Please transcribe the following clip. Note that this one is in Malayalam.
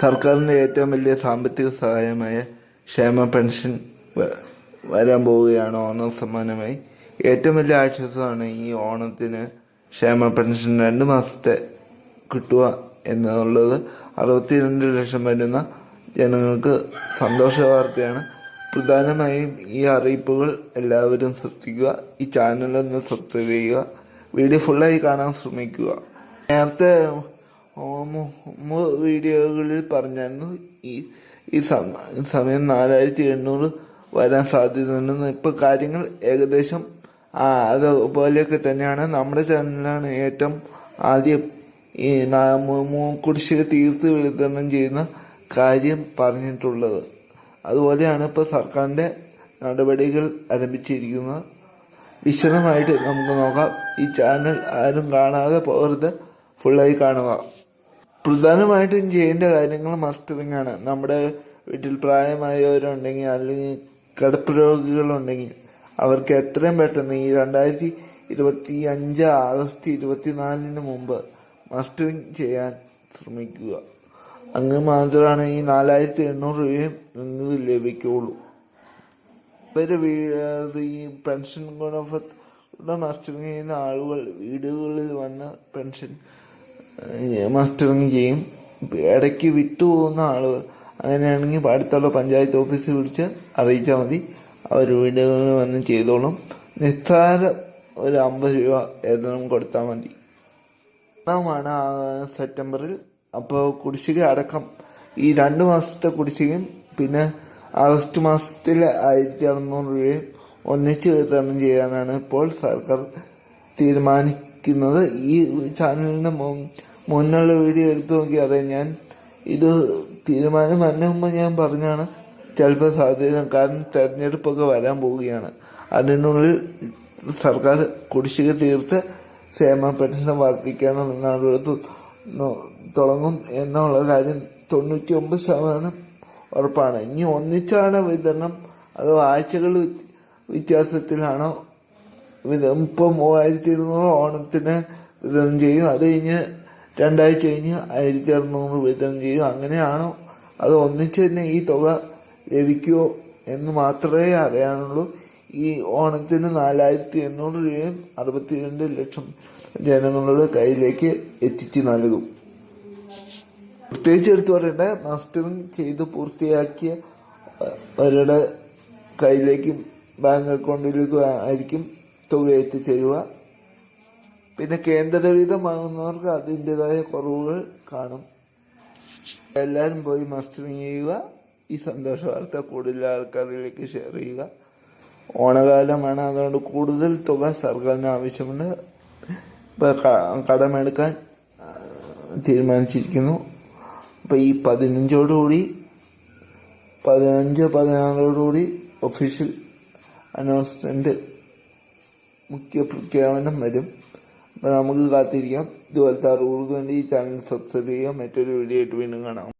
സർക്കാരിന്റെ ഏറ്റവും വലിയ സാമ്പത്തിക സഹായമായ ക്ഷേമ പെൻഷൻ വരാൻ പോവുകയാണ് ഓണം സമ്മാനമായി. ഏറ്റവും വലിയ ആശ്വാസമാണ് ഈ ഓണത്തിന് ക്ഷേമ പെൻഷൻ രണ്ട് മാസത്തെ കിട്ടുക എന്നുള്ളത്. അറുപത്തിരണ്ട് ലക്ഷം വരുന്ന ജനങ്ങൾക്ക് സന്തോഷ വാർത്തയാണ്. പ്രധാനമായും ഈ അറിയിപ്പുകൾ എല്ലാവരും ശ്രദ്ധിക്കുക. ഈ ചാനലൊന്ന് സബ്സ്ക്രൈബ് ചെയ്യുക. വീഡിയോ ഫുള്ളായി കാണാൻ ശ്രമിക്കുക. നേരത്തെ വീഡിയോകളിൽ പറഞ്ഞായിരുന്നു ഈ ഈ സമ- സമയം നാലായിരത്തി എണ്ണൂറ് വരാൻ സാധ്യതയുണ്ടെന്ന്. ഇപ്പോൾ കാര്യങ്ങൾ ഏകദേശം അതുപോലെയൊക്കെ തന്നെയാണ്. നമ്മുടെ ചാനലാണ് ഏറ്റവും ആദ്യം ഈ കുടിശ്ശിക തീർത്ത് വിതരണം ചെയ്യുന്ന കാര്യം പറഞ്ഞിട്ടുള്ളത്. അതുപോലെയാണ് ഇപ്പോൾ സർക്കാരിന്റെ നടപടികൾ ആരംഭിച്ചിരിക്കുന്നത്. വിശദമായിട്ട് നമുക്ക് നോക്കാം. ഈ ചാനൽ ആരും കാണാതെ പോകരുത്. ഫുള്ളായി കാണുക. പ്രധാനമായിട്ടും ചെയ്യേണ്ട കാര്യങ്ങൾ മസ്റ്ററിങ് ആണ്. നമ്മുടെ വീട്ടിൽ പ്രായമായവരുണ്ടെങ്കിൽ അല്ലെങ്കിൽ കിടപ്പ് രോഗികളുണ്ടെങ്കിൽ അവർക്ക് എത്രയും പെട്ടെന്ന് ഈ രണ്ടായിരത്തി ഇരുപത്തി അഞ്ച് ആഗസ്റ്റ് ഇരുപത്തിനാലിന് മുമ്പ് മസ്റ്ററിങ് ചെയ്യാൻ ശ്രമിക്കുക. അങ്ങ് മാത്രമാണ് ഈ നാലായിരത്തി എണ്ണൂറ് രൂപയും നിങ്ങൾക്ക് ലഭിക്കുകയുള്ളൂ ഇവർ ഈ പെൻഷൻ ഗുണഭത്തിന്റെ മസ്റ്ററിങ് ചെയ്യുന്ന ആളുകൾ വീടുകളിൽ വന്ന് പെൻഷൻ മസ്റ്ററിങ് ചെയ്യും. ഇടയ്ക്ക് വിട്ടുപോകുന്ന ആളുകൾ അങ്ങനെയാണെങ്കിൽ അടുത്തുള്ള പഞ്ചായത്ത് ഓഫീസിൽ വിളിച്ച് അറിയിച്ചാൽ മതി. അവർ വീടുകളിൽ വന്ന് ചെയ്തോളും. നിസ്സാര ഒരു അമ്പത് രൂപ ഏതെങ്കിലും കൊടുത്താൽ മതി. ഒന്നാമാണ് സെപ്റ്റംബറിൽ അപ്പോൾ കുടിശ്ശിക അടക്കം ഈ രണ്ട് മാസത്തെ കുടിശ്ശികയും പിന്നെ ആഗസ്റ്റ് മാസത്തിൽ ആയിരത്തി അറുന്നൂറ് രൂപയും ഒന്നിച്ച് വിതരണം ചെയ്യാനാണ് ഇപ്പോൾ സർക്കാർ തീരുമാനിക്കുന്നത് ഈ ചാനലിന് മുന്നുള്ള വീഡിയോ എടുത്തു നോക്കി അറിയാം. ഞാൻ ഇത് തീരുമാനം അതിന് മുമ്പ് ഞാൻ പറഞ്ഞാണ് ചിലപ്പോൾ സാധ്യത കാരണം തെരഞ്ഞെടുപ്പൊക്കെ വരാൻ പോവുകയാണ്. അതിനുള്ളിൽ സർക്കാർ കുടിശ്ശിക തീർത്ത് ക്ഷേമ പെൻഷൻ വർദ്ധിക്കാനുള്ള നടപടി തുടങ്ങും എന്നുള്ള കാര്യം തൊണ്ണൂറ്റി ഒമ്പത് ശതമാനം ഉറപ്പാണ്. ഇനി ഒന്നിച്ചാണ് വിതരണം? അതോ ആഴ്ചകൾ വ്യത്യ- വ്യത്യാസത്തിലാണോ വിത- ഇപ്പം മൂവായിരത്തി ഇരുന്നൂറ് ഓണത്തിന് വിതരണം ചെയ്യും. അത് കഴിഞ്ഞ് രണ്ടാഴ്ച കഴിഞ്ഞ് ആയിരത്തി അറുന്നൂറ് വിതരണം ചെയ്യും. അങ്ങനെയാണ് അത് ഒന്നിച്ച് തന്നെ ഈ തുക ലഭിക്കുമോ എന്ന് മാത്രമേ അറിയാനുള്ളൂ. ഈ ഓണത്തിന് നാലായിരത്തി എണ്ണൂറ് രൂപയും അറുപത്തിരണ്ട് ലക്ഷം ജനങ്ങളുടെ കയ്യിലേക്ക് എത്തിച്ചു നൽകും. പ്രത്യേകിച്ച് എടുത്തു പറയേണ്ട മാസ്റ്ററിങ് ചെയ്ത് പൂർത്തിയാക്കിയ അവരുടെ കയ്യിലേക്കും ബാങ്ക് അക്കൗണ്ടിലേക്കും ആയിരിക്കും തുക എത്തിച്ചേരുക പിന്നെ കേന്ദ്രവിധമാകുന്നവർക്ക് അതിന്റെതായ കുറവുകൾ കാണും. എല്ലാവരും പോയി മസ്റ്ററിങ് ചെയ്യുക. ഈ സന്തോഷ വാർത്ത കൂടുതൽ ആൾക്കാരിലേക്ക് ഷെയർ ചെയ്യുക. ഓണകാലമാണ് അതുകൊണ്ട് കൂടുതൽ തുക സർക്കാരിന് ആവശ്യമുണ്ട്. ഇപ്പൊ ക- കടമെടുക്കാൻ തീരുമാനിച്ചിരിക്കുന്നു. അപ്പോൾ ഈ പതിനഞ്ചോടുകൂടി പതിനഞ്ച് പതിനാറോടുകൂടി ഒഫീഷ്യൽ അനൗൺസ്മെന്റ് മുഖ്യ പ്രഖ്യാപനം വരും. അപ്പോൾ നമുക്ക് കാത്തിരിക്കാം. ഇതുപോലത്തെ അറിവുകൾക്ക് വേണ്ടി ഈ ചാനൽ സബ്സ്ക്രൈബ് ചെയ്യുക. മറ്റൊരു വീഡിയോ ആയിട്ട് വീണ്ടും കാണാം.